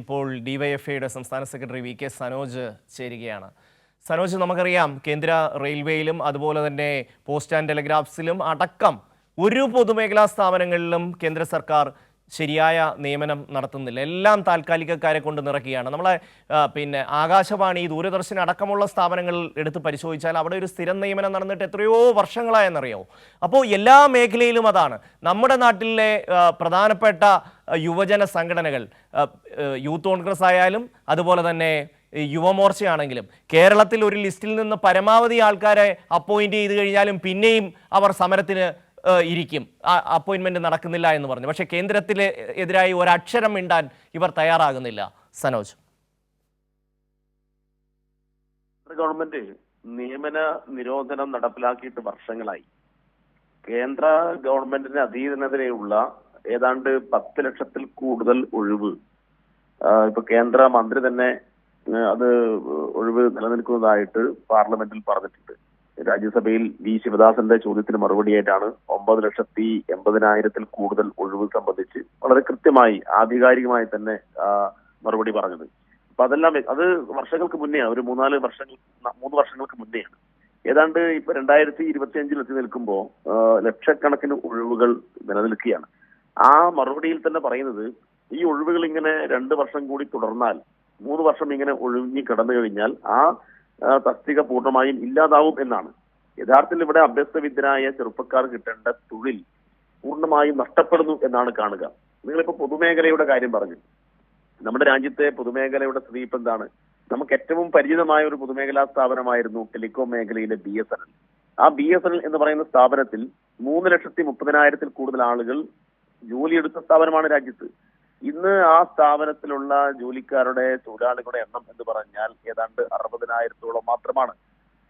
ഇപ്പോൾ ഡിവൈഎഫ്ഐയുടെ സംസ്ഥാന സെക്രട്ടറി വി കെ സനോജ് ചേരുകയാണ്. സനോജ് നമുക്കറിയാം കേന്ദ്ര റെയിൽവേയിലും അതുപോലെ തന്നെ പോസ്റ്റ് ആൻഡ് ടെലിഗ്രാഫ്സിലും അടക്കം ഒരു പൊതുമേഖലാ സ്ഥാപനങ്ങളിലും കേന്ദ്ര സർക്കാർ ശരിയായ നിയമനം നടത്തുന്നില്ല. എല്ലാം താൽക്കാലികക്കാരെ കൊണ്ട് നിറക്കുകയാണ് നമ്മളെ പിന്നെ ആകാശവാണി ദൂരദർശൻ അടക്കമുള്ള സ്ഥാപനങ്ങളിൽ എടുത്ത് പരിശോധിച്ചാൽ അവിടെ ഒരു സ്ഥിരം നിയമനം നടന്നിട്ട് എത്രയോ വർഷങ്ങളായെന്നറിയോ അപ്പോൾ എല്ലാ മേഖലയിലും അതാണ്. നമ്മുടെ നാട്ടിലെ പ്രധാനപ്പെട്ട യുവജന സംഘടനകൾ യൂത്ത് കോൺഗ്രസ് ആയാലും അതുപോലെ തന്നെ യുവമോർച്ചയാണെങ്കിലും കേരളത്തിൽ ഒരു ലിസ്റ്റിൽ നിന്ന് പരമാവധി ആൾക്കാരെ അപ്പോയിന്റ് ചെയ്ത് കഴിഞ്ഞാലും പിന്നെയും അവർ സമരത്തിന് ഇരിക്കും. അപ്പോയിന്റ്മെന്റ് നടക്കുന്നില്ല എന്ന് പറഞ്ഞു. പക്ഷേ കേന്ദ്രത്തിൽ എതിരായി ഒരക്ഷരം മിണ്ടാൻ ഇവർ തയ്യാറാകുന്നില്ല. സനോജ്. ഗവൺമെന്റ് നിയമന നിരോധനം നടപ്പിലാക്കിയിട്ട് വർഷങ്ങളായി. കേന്ദ്ര ഗവൺമെന്റിന് അധീനതയിലുള്ള ഏതാണ്ട് പത്ത് ലക്ഷത്തിൽ കൂടുതൽ ഒഴിവ് ഇപ്പൊ കേന്ദ്ര മന്ത്രി തന്നെ അത് ഒഴിവ് നിലനിൽക്കുന്നതായിട്ട് പാർലമെന്റിൽ പറഞ്ഞിട്ടുണ്ട്. രാജ്യസഭയിൽ വി. ശിവദാസന്റെ ചോദ്യത്തിന് മറുപടിയായിട്ടാണ് ഒമ്പത് ലക്ഷത്തി എൺപതിനായിരത്തിൽ കൂടുതൽ ഒഴിവ് സംബന്ധിച്ച് വളരെ കൃത്യമായി ആധികാരികമായി തന്നെ മറുപടി പറഞ്ഞത്. അപ്പൊ അതെല്ലാം അത് വർഷങ്ങൾക്ക് മുന്നേ ഒരു മൂന്നാൽ വർഷങ്ങൾ മൂന്ന് വർഷങ്ങൾക്ക് മുന്നെയാണ്. ഏതാണ്ട് ഇപ്പൊ രണ്ടായിരത്തി ഇരുപത്തി അഞ്ചിൽ എത്തി നിൽക്കുമ്പോൾ ലക്ഷക്കണക്കിന് ഒഴിവുകൾ നിലനിൽക്കുകയാണ്. ആ മറുപടിയിൽ തന്നെ പറയുന്നത് ഈ ഒഴിവുകൾ ഇങ്ങനെ രണ്ട് വർഷം കൂടി തുടർന്നാൽ മൂന്ന് വർഷം ഇങ്ങനെ ഒഴിഞ്ഞു കിടന്നു കഴിഞ്ഞാൽ ആ തസ്തിക പൂർണമായും ഇല്ലാതാവും എന്നാണ്. യഥാർത്ഥത്തിൽ ഇവിടെ അഭ്യസ്തവിദ്യനായ ചെറുപ്പക്കാർ കിട്ടേണ്ട തൊഴിൽ പൂർണമായും നഷ്ടപ്പെടുന്നു എന്നാണ് കാണുക. നിങ്ങളിപ്പോ പൊതുമേഖലയുടെ കാര്യം പറഞ്ഞു. നമ്മുടെ രാജ്യത്തെ പൊതുമേഖലയുടെ സ്ഥിതി ഇപ്പൊ എന്താണ്? നമുക്ക് ഏറ്റവും പരിചിതമായ ഒരു പൊതുമേഖലാ സ്ഥാപനമായിരുന്നു ടെലികോം മേഖലയിലെ ബി എസ് എൻ എൽ ആ ബി എസ് എൻ എൽ എന്ന് പറയുന്ന സ്ഥാപനത്തിൽ മൂന്ന് ലക്ഷത്തി മുപ്പതിനായിരത്തിൽ കൂടുതൽ ആളുകൾ ജോലിയെടുത്ത സ്ഥാപനമാണ് രാജ്യത്ത്. ഇന്ന് ആ സ്ഥാപനത്തിലുള്ള ജോലിക്കാരുടെ തൊഴിലാളികളുടെ എണ്ണം എന്ന് പറഞ്ഞാൽ ഏതാണ്ട് അറുപതിനായിരത്തോളം മാത്രമാണ്.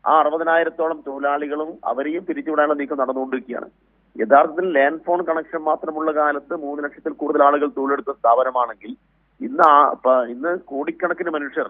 ആ അറുപതിനായിരത്തോളം തൊഴിലാളികളും അവരെയും പിരിച്ചുവിടാനുള്ള നീക്കം നടന്നുകൊണ്ടിരിക്കുകയാണ്. യഥാർത്ഥത്തിൽ ലാൻഡ് ഫോൺ കണക്ഷൻ മാത്രമുള്ള കാലത്ത് മൂന്ന് ലക്ഷത്തിൽ കൂടുതൽ ആളുകൾ തൊഴിലെടുത്ത സ്ഥാപനമാണെങ്കിൽ ഇന്ന് ഇന്ന് കോടിക്കണക്കിന് മനുഷ്യർ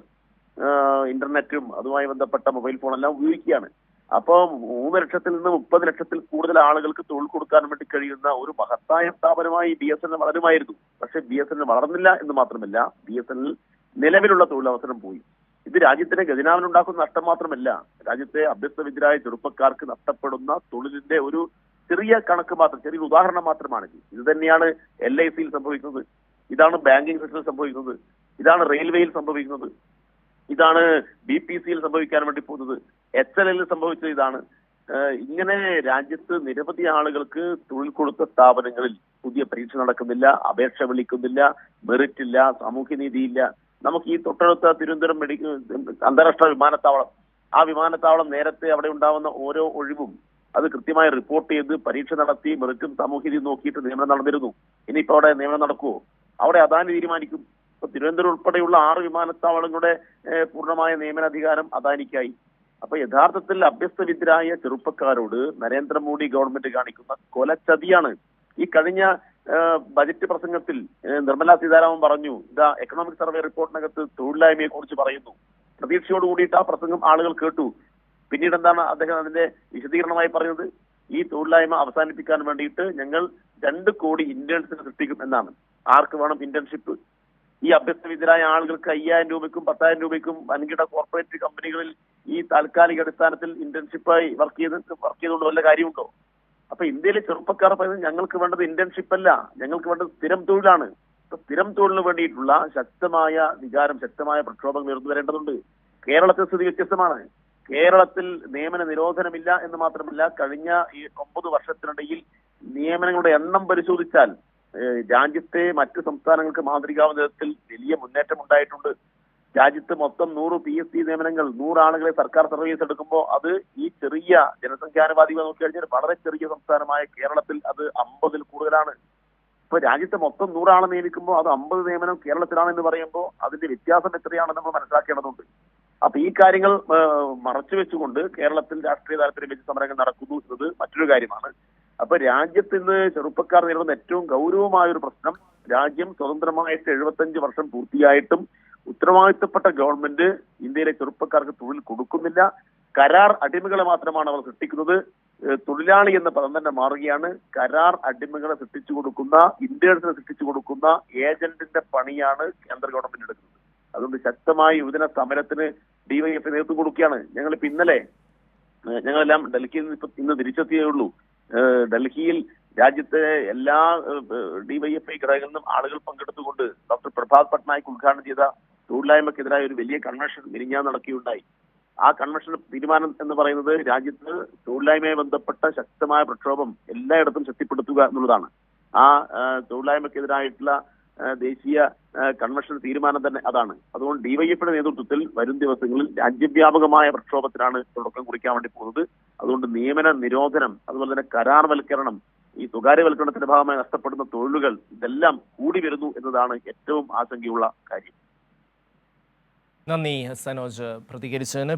ഇന്റർനെറ്റും അതുമായി ബന്ധപ്പെട്ട മൊബൈൽ ഫോൺ എല്ലാം ഉപയോഗിക്കുകയാണ്. അപ്പോൾ മൂന്ന് ലക്ഷത്തിൽ നിന്ന് മുപ്പത് ലക്ഷത്തിൽ കൂടുതൽ ആളുകൾക്ക് തൊഴിൽ കൊടുക്കാൻ വേണ്ടി കഴിയുന്ന ഒരു മഹത്തായ സ്ഥാപനമായി ബി എസ് എൻ എൽ വളരുമായിരുന്നു. പക്ഷെ ബി എസ് എൻ എൽ വളർന്നില്ല എന്ന് മാത്രമല്ല ബി എസ് എൻ എൽ നിലവിലുള്ള തൊഴിലവസരം പോയി. ഇത് രാജ്യത്തിന് ഗജനാവിനുണ്ടാക്കുന്ന നഷ്ടം മാത്രമല്ല രാജ്യത്തെ അഭ്യസ്തവിദ്യരായ ചെറുപ്പക്കാർക്ക് നഷ്ടപ്പെടുന്ന തൊഴിലിന്റെ ഒരു ചെറിയ കണക്ക് മാത്രം ചെറിയ ഉദാഹരണം മാത്രമാണ് ഇത്. തന്നെയാണ് എൽ ഐ സിയിൽ സംഭവിക്കുന്നത്. ഇതാണ് ബാങ്കിംഗ് സെക്ടറിൽ സംഭവിക്കുന്നത്. ഇതാണ് റെയിൽവേയിൽ സംഭവിക്കുന്നത്. ഇതാണ് ബി പി സിയിൽ സംഭവിക്കാൻ വേണ്ടി പോകുന്നത്. എച്ച് എൽ സംഭവിച്ചത് ഇതാണ്. ഇങ്ങനെ രാജ്യത്ത് നിരവധി ആളുകൾക്ക് തൊഴിൽ കൊടുത്ത സ്ഥാപനങ്ങളിൽ പുതിയ പരീക്ഷ നടക്കുന്നില്ല അപേക്ഷ വിളിക്കുന്നില്ല മെറിറ്റ് ഇല്ല സാമൂഹ്യനീതിയില്ല നമുക്ക് ഈ തൊട്ടടുത്ത തിരുവനന്തപുരം മെഡിക്കൽ അന്താരാഷ്ട്ര വിമാനത്താവളം ആ വിമാനത്താവളം നേരത്തെ അവിടെ ഉണ്ടാവുന്ന ഓരോ ഒഴിവും അത് കൃത്യമായി റിപ്പോർട്ട് ചെയ്ത് പരീക്ഷ നടത്തി മെറിറ്റും സാമൂഹ്യനീതി നോക്കിയിട്ട് നിയമനം നടന്നിരുന്നു. ഇനിയിപ്പോ അവിടെ നിയമനം നടക്കുമോ അവിടെ അദാനി തീരുമാനിക്കും. ഇപ്പൊ തിരുവനന്തപുരം ഉൾപ്പെടെയുള്ള ആറ് വിമാനത്താവളങ്ങളുടെ പൂർണമായ നിയമനാധികാരം അദാനിക്കായി. അപ്പൊ യഥാർത്ഥത്തിൽ അഭ്യസ്തവിദ്യരായ ചെറുപ്പക്കാരോട് നരേന്ദ്രമോദി ഗവൺമെന്റ് കാണിക്കുന്ന കൊലച്ചതിയാണ്. ഈ കഴിഞ്ഞ ബജറ്റ് പ്രസംഗത്തിൽ നിർമ്മലാ സീതാരാമൻ പറഞ്ഞു ഇതാ എക്കണോമിക് സർവേ റിപ്പോർട്ടിനകത്ത് തൊഴിലില്ലായ്മയെ കുറിച്ച് പറയുന്നു. പ്രതീക്ഷയോട് കൂടിയിട്ട് ആ പ്രസംഗം ആളുകൾ കേട്ടു. പിന്നീട് എന്താണ് അദ്ദേഹം അതിന്റെ വിശദീകരണമായി പറയുന്നത് ഈ തൊഴിലില്ലായ്മ അവസാനിപ്പിക്കാൻ വേണ്ടിയിട്ട് ഞങ്ങൾ രണ്ട് കോടി ഇന്റേൺസിനെ സൃഷ്ടിക്കും എന്നാണ്. ആർക്ക് വേണം ഇന്റേൺഷിപ്പ്? ഈ അഭ്യസ്തവിദ്യരായ ആളുകൾക്ക് അയ്യായിരം രൂപയ്ക്കും പത്തായിരം രൂപയ്ക്കും വൻകിട കോർപ്പറേറ്റ് കമ്പനികളിൽ ഈ താൽക്കാലിക അടിസ്ഥാനത്തിൽ ഇന്റേൺഷിപ്പായി വർക്ക് ചെയ്ത് വർക്ക് ചെയ്തുകൊണ്ട് വല്ല കാര്യമുണ്ടോ? അപ്പൊ ഇന്ത്യയിലെ ചെറുപ്പക്കാർ പറയുന്നത് ഞങ്ങൾക്ക് വേണ്ടത് ഇന്റേൺഷിപ്പ് അല്ല. ഞങ്ങൾക്ക് വേണ്ടത് സ്ഥിരം തൊഴിലാണ്. അപ്പൊ സ്ഥിരം തൊഴിലിന് വേണ്ടിയിട്ടുള്ള ശക്തമായ വികാരം ശക്തമായ പ്രക്ഷോഭങ്ങൾ ഉയർന്നു വരേണ്ടതുണ്ട്. കേരളത്തെ സ്ഥിതി വ്യത്യസ്തമാണ്. കേരളത്തിൽ നിയമന നിരോധനമില്ല എന്ന് മാത്രമല്ല കഴിഞ്ഞ ഈ ഒമ്പത് വർഷത്തിനിടയിൽ നിയമനങ്ങളുടെ എണ്ണം പരിശോധിച്ചാൽ രാജ്യത്തെ മറ്റ് സംസ്ഥാനങ്ങൾക്ക് മാതൃകാവുന്ന വിധത്തിൽ വലിയ മുന്നേറ്റം ഉണ്ടായിട്ടുണ്ട് രാജ്യത്ത് മൊത്തം നൂറ് പി എസ് സി നിയമനങ്ങൾ നൂറാളുകളെ സർക്കാർ സർവീസ് എടുക്കുമ്പോൾ അത് ഈ ചെറിയ ജനസംഖ്യാനുപാതിക നോക്കി കഴിഞ്ഞാൽ വളരെ ചെറിയ സംസ്ഥാനമായ കേരളത്തിൽ അത് അമ്പതിൽ കൂടുതലാണ്. ഇപ്പൊ രാജ്യത്ത് മൊത്തം നൂറാളെ നിയമിക്കുമ്പോൾ അത് അമ്പത് നിയമനം കേരളത്തിലാണെന്ന് പറയുമ്പോൾ അതിന്റെ വ്യത്യാസം എത്രയാണെന്ന് നമ്മൾ മനസ്സിലാക്കേണ്ടതുണ്ട്. അപ്പൊ ഈ കാര്യങ്ങൾ മറച്ചു വെച്ചുകൊണ്ട് കേരളത്തിൽ രാഷ്ട്രീയ താല്പര്യം വെച്ച് സമരങ്ങൾ നടക്കുന്നു എന്നത് മറ്റൊരു കാര്യമാണ്. അപ്പൊ രാജ്യത്ത് ഇന്ന് ചെറുപ്പക്കാർ നേരിടുന്ന ഏറ്റവും ഗൗരവമായ ഒരു പ്രശ്നം രാജ്യം സ്വതന്ത്രമായിട്ട് എഴുപത്തഞ്ച് വർഷം പൂർത്തിയായിട്ടും ഉത്തരവാദിത്തപ്പെട്ട ഗവൺമെന്റ് ഇന്ത്യയിലെ ചെറുപ്പക്കാർക്ക് തൊഴിൽ കൊടുക്കുന്നില്ല. കരാർ അടിമകളെ മാത്രമാണ് അവർ സൃഷ്ടിക്കുന്നത്. തൊഴിലാളി എന്ന പദം തന്നെ മാറുകയാണ്. കരാർ അടിമകളെ സൃഷ്ടിച്ചു കൊടുക്കുന്ന ഇന്റേഴ്സിനെ സൃഷ്ടിച്ചു കൊടുക്കുന്ന ഏജന്റിന്റെ പണിയാണ് കേന്ദ്ര ഗവൺമെന്റ് എടുക്കുന്നത്. അതുകൊണ്ട് ശക്തമായ യുവജന സമരത്തിന് ഡിവൈഎഫ് നേതൃത്വം കൊടുക്കുകയാണ്. ഞങ്ങൾ ഞങ്ങളിപ്പോ ഇന്നലെ ഞങ്ങളെല്ലാം ഡൽഹിയിൽ നിന്ന് ഇപ്പൊ ഇന്ന് തിരിച്ചെത്തിയേ ഉള്ളൂ. ഡൽഹിയിൽ രാജ്യത്തെ എല്ലാ ഡിവൈഎഫ്ഐ ഘടകങ്ങളിൽ ആളുകൾ പങ്കെടുത്തുകൊണ്ട് ഡോക്ടർ പ്രഭാത് പട്നായിക് ഉദ്ഘാടനം ചെയ്ത തൊഴിലായ്മക്കെതിരായ ഒരു വലിയ കൺവെൻഷൻ മിനിഞ്ഞാൻ നടക്കുകയുണ്ടായി. ആ കൺവെൻഷൻ തീരുമാനം എന്ന് പറയുന്നത് രാജ്യത്ത് തൊഴിലായ്മയെ ബന്ധപ്പെട്ട ശക്തമായ പ്രക്ഷോഭം എല്ലായിടത്തും ശക്തിപ്പെടുത്തുക എന്നുള്ളതാണ്. ആ തൊഴിലായ്മക്കെതിരായിട്ടുള്ള ദേശീയ കൺവെൻഷൻ തീരുമാനം തന്നെ അതാണ്. അതുകൊണ്ട് ഡിവൈഎഫിയുടെ നേതൃത്വത്തിൽ വരും ദിവസങ്ങളിൽ രാജ്യവ്യാപകമായ പ്രക്ഷോഭത്തിനാണ് തുടക്കം കുറിക്കാൻ വേണ്ടി പോകുന്നത്. അതുകൊണ്ട് നിയമന നിരോധനം അതുപോലെ തന്നെ കരാർവൽക്കരണം ഈ സ്വകാര്യവൽക്കരണത്തിന്റെ ഭാഗമായി നഷ്ടപ്പെടുന്ന തൊഴിലുകൾ ഇതെല്ലാം കൂടി വരുന്നു എന്നതാണ് ഏറ്റവും ആശങ്കയുള്ള കാര്യം. നന്ദി സനോജ് പ്രതികരിച്ചതിന്.